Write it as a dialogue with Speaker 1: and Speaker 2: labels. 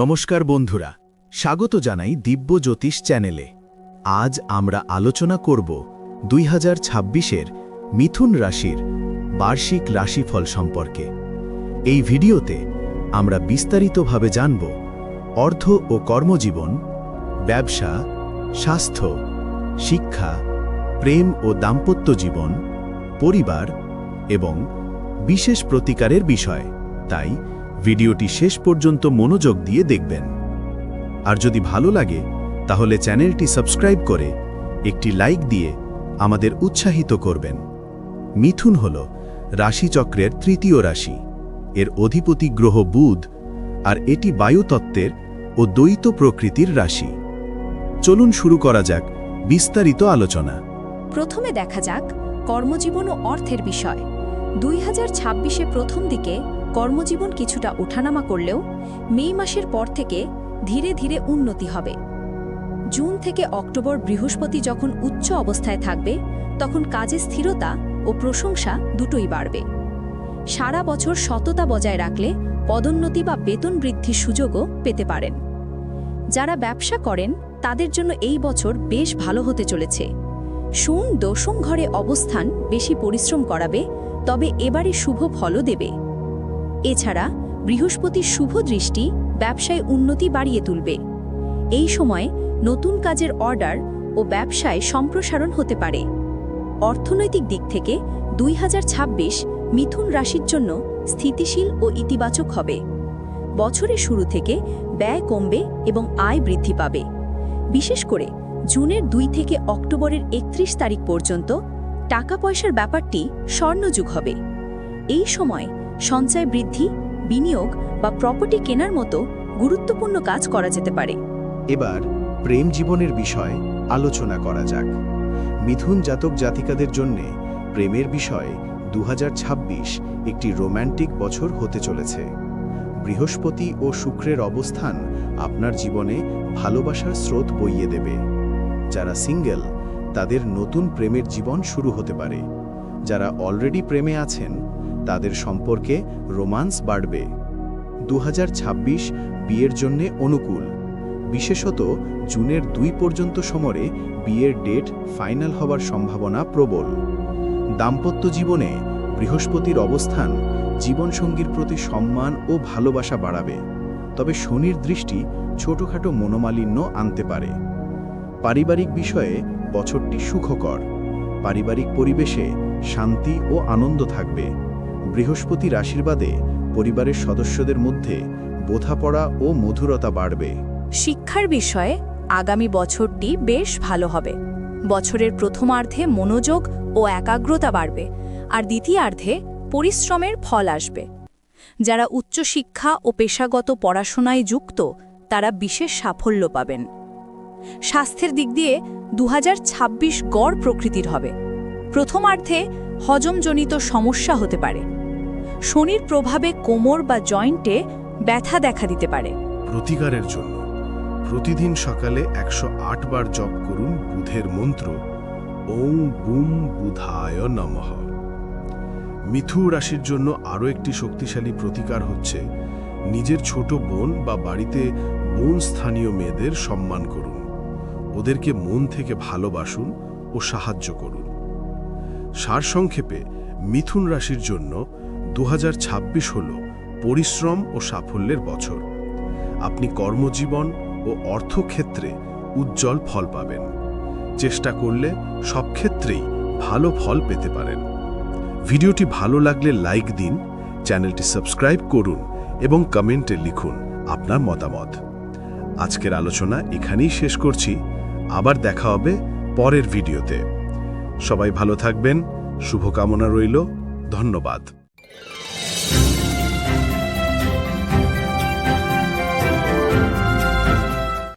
Speaker 1: নমস্কার বন্ধুরা, স্বাগত জানাই দিব্য জ্যোতিষ চ্যানেলে। আজ আমরা আলোচনা করব দুই হাজার মিথুন রাশির বার্ষিক রাশিফল সম্পর্কে। এই ভিডিওতে আমরা বিস্তারিতভাবে জানব অর্থ ও কর্মজীবন, ব্যবসা, স্বাস্থ্য, শিক্ষা, প্রেম ও দাম্পত্য জীবন, পরিবার এবং বিশেষ প্রতিকারের বিষয়। তাই ভিডিওটি শেষ পর্যন্ত মনোযোগ দিয়ে দেখবেন। আর যদি ভালো লাগে, তাহলে চ্যানেলটি সাবস্ক্রাইব করে একটি লাইক দিয়ে আমাদের উৎসাহিত করবেন। মিথুন হল রাশিচক্রের তৃতীয় রাশি। এর অধিপতি গ্রহ বুধ, আর এটি বায়ুতত্ত্বের ও দ্বৈত প্রকৃতির রাশি। চলুন শুরু করা যাক বিস্তারিত আলোচনা।
Speaker 2: প্রথমে দেখা যাক কর্মজীবন ও অর্থের বিষয়। দুই হাজার প্রথম দিকে কর্মজীবন কিছুটা ওঠানামা করলেও মে মাসের পর থেকে ধীরে ধীরে উন্নতি হবে। জুন থেকে অক্টোবর বৃহস্পতি যখন উচ্চ অবস্থায় থাকবে, তখন কাজে স্থিরতা ও প্রশংসা দুটোই বাড়বে। সারা বছর সততা বজায় রাখলে পদোন্নতি বা বেতন বৃদ্ধির সুযোগও পেতে পারেন। যারা ব্যবসা করেন, তাদের জন্য এই বছর বেশ ভালো হতে চলেছে। শুন দশম ঘরে অবস্থান বেশি পরিশ্রম করাবে, তবে এবারে শুভ ফলও দেবে। এছাড়া বৃহস্পতির শুভ দৃষ্টি ব্যবসায় উন্নতি বাড়িয়ে তুলবে। এই সময় নতুন কাজের অর্ডার ও ব্যবসায় সম্প্রসারণ হতে পারে। অর্থনৈতিক দিক থেকে দুই হাজার ছাব্বিশ মিথুন রাশির জন্য স্থিতিশীল ও ইতিবাচক হবে। বছরের শুরু থেকে ব্যয় কমবে এবং আয় বৃদ্ধি পাবে। বিশেষ করে জুনের দুই থেকে অক্টোবরের একত্রিশ তারিখ পর্যন্ত টাকা পয়সার ব্যাপারটি স্বর্ণযুগ হবে। এই সময় সঞ্চয় বৃদ্ধি, বিনিয়োগ বা প্রপার্টি কেনার মতো গুরুত্বপূর্ণ কাজ করা যেতে পারে।
Speaker 1: এবার প্রেম জীবনের বিষয় আলোচনা করা যাক। মিথুন জাতক জাতিকাদের জন্যে প্রেমের বিষয় দু একটি রোম্যান্টিক বছর হতে চলেছে। বৃহস্পতি ও শুক্রের অবস্থান আপনার জীবনে ভালোবাসার স্রোত বইয়ে দেবে। যারা সিঙ্গেল, তাদের নতুন প্রেমের জীবন শুরু হতে পারে। যারা অলরেডি প্রেমে আছেন তাদের সম্পর্কে রোমান্স বাড়বে। দু হাজার ছাব্বিশ বিয়ের জন্যে অনুকূল। বিশেষত জুনের দুই পর্যন্ত সমরে বিয়ের ডেট ফাইনাল হবার সম্ভাবনা প্রবল। দাম্পত্য জীবনে বৃহস্পতির অবস্থান জীবনসঙ্গীর প্রতি সম্মান ও ভালোবাসা বাড়াবে। তবে শনির দৃষ্টি ছোটখাটো মনোমালিন্য আনতে পারে। পারিবারিক বিষয়ে বছরটি সুখকর। পারিবারিক পরিবেশে শান্তি ও আনন্দ থাকবে। বৃহস্পতির আশীর্বাদে পরিবারের সদস্যদের মধ্যে বোঝাপড়া ও মধুরতা বাড়বে।
Speaker 2: শিক্ষার বিষয়ে আগামী বছরটি বেশ ভালো হবে। বছরের প্রথমার্ধে মনোযোগ ও একাগ্রতা বাড়বে আর দ্বিতীয়ার্ধে পরিশ্রমের ফল আসবে। যারা উচ্চশিক্ষা ও পেশাগত পড়াশোনায় যুক্ত, তারা বিশেষ সাফল্য পাবেন। স্বাস্থ্যের দিক দিয়ে দু হাজার ছাব্বিশ গড় প্রকৃতির হবে। প্রথমার্ধে হজমজনিত সমস্যা হতে পারে। শনির প্রভাবে কোমর বা জয়েন্টে ব্যথা দেখা দিতে পারে।
Speaker 3: প্রতিকারের জন্য প্রতিদিন সকালে একশো বার জপ করুন বুধের মন্ত্র, ওং বুম বুধায় নমঃ। মিথু রাশির জন্য আরও একটি শক্তিশালী প্রতিকার হচ্ছে নিজের ছোট বোন বা বাড়িতে বোন স্থানীয় মেয়েদের সম্মান করুন। ওদেরকে মন থেকে ভালোবাসুন ও সাহায্য করুন। সারসংক্ষেপে, মিথুন রাশির জন্য দু হাজার ছাব্বিশ হল পরিশ্রম ও সাফল্যের বছর। আপনি কর্মজীবন ও অর্থক্ষেত্রে উজ্জ্বল ফল পাবেন। চেষ্টা করলে সব ক্ষেত্রেই ভালো ফল পেতে পারেন। ভিডিওটি ভালো লাগলে লাইক দিন, চ্যানেলটি সাবস্ক্রাইব করুন এবং কমেন্টে লিখুন আপনার মতামত। আজকের আলোচনা এখানেই শেষ করছি। আবার দেখা হবে পরের ভিডিওতে। সবাই ভালো থাকবেন, শুভকামনা রইল, ধন্যবাদ। you